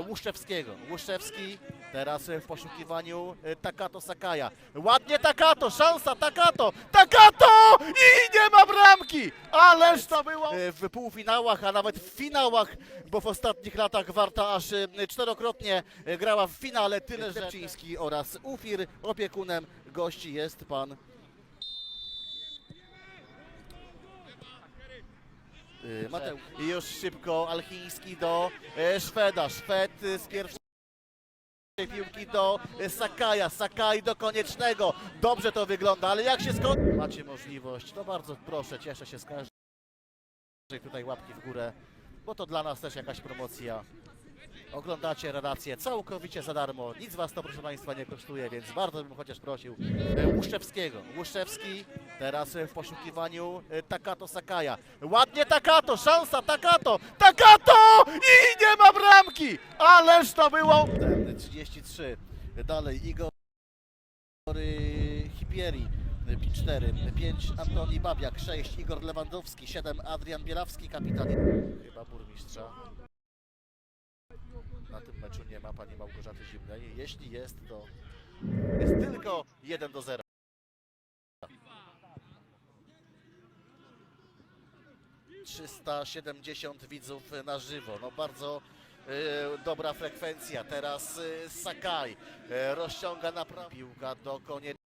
Łuszczewskiego. Łuszczewski teraz w poszukiwaniu e, Takato Sakaja. Ładnie Takato, szansa Takato, Takato i nie ma bramki! Ależ to było E, w półfinałach, a nawet w finałach, bo w ostatnich latach Warta aż e, czterokrotnie grała w finale, tyle że oraz Ufir. Opiekunem gości jest pan Mateusz. I już szybko Alchiński do e, Szweda. Szwed z pierwszej piłki do e, Sakaja. Sakaj do koniecznego. Dobrze to wygląda, ale jak się skończy? Macie możliwość, to bardzo proszę, cieszę się z każdej tutaj łapki w górę, bo to dla nas też jakaś promocja. Oglądacie relacje całkowicie za darmo. Nic was to, proszę Państwa, nie kosztuje, więc bardzo bym chociaż prosił e, Łuszczewskiego. Łuszczewski teraz e, w poszukiwaniu e, Takato Sakaja. Ładnie Takato, szansa Takato, Takato i nie ma bramki! Ależ to było! Ten, 33. Dalej Igor Hipieri. 4, 5 Antoni Babiak, 6 Igor Lewandowski, 7 Adrian Bielawski, kapitan. Chyba burmistrza. Pani Małgorzaty Zimnej. Jeśli jest, to jest tylko 1 do 0. ...370 widzów na żywo. No bardzo e, dobra frekwencja. Teraz e, Sakai e, rozciąga na prawo. Piłka do koniecznego.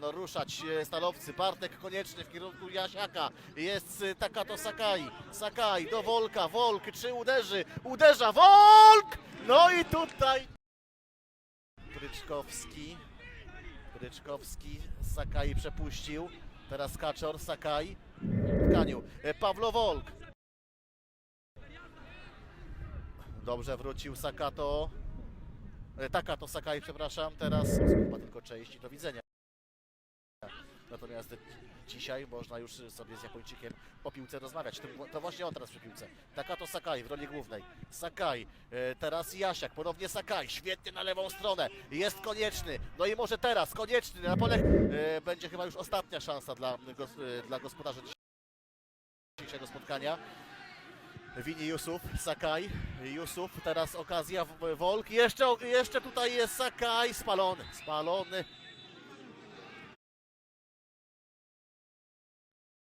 No ruszać stalowcy. Bartek konieczny w kierunku Jasiaka. Jest e, Takato Sakai. Sakai do Wolka. Wolk czy uderzy? Uderza Wolk! No i tutaj Pryczkowski. Pryczkowski. Sakai przepuścił. Teraz Kaczor. Sakai. Tkaniu. E, Pawlo Wolk. Dobrze wrócił Sakato. E, Takato Sakai, przepraszam. Teraz chyba tylko części. Do widzenia. Natomiast dzisiaj można już sobie z Japończykiem o piłce rozmawiać. To, właśnie on teraz przy piłce. Takato Sakai w roli głównej. Sakai, e, teraz Jasiak, ponownie Sakai, świetnie na lewą stronę. Jest konieczny. No i może teraz konieczny na pole. E, będzie chyba już ostatnia szansa dla, e, dla gospodarzy dzisiejszego spotkania. Wini Jusuf, Sakai, Jusuf, teraz okazja, Wolk, jeszcze, jeszcze tutaj jest Sakai, spalony, spalony,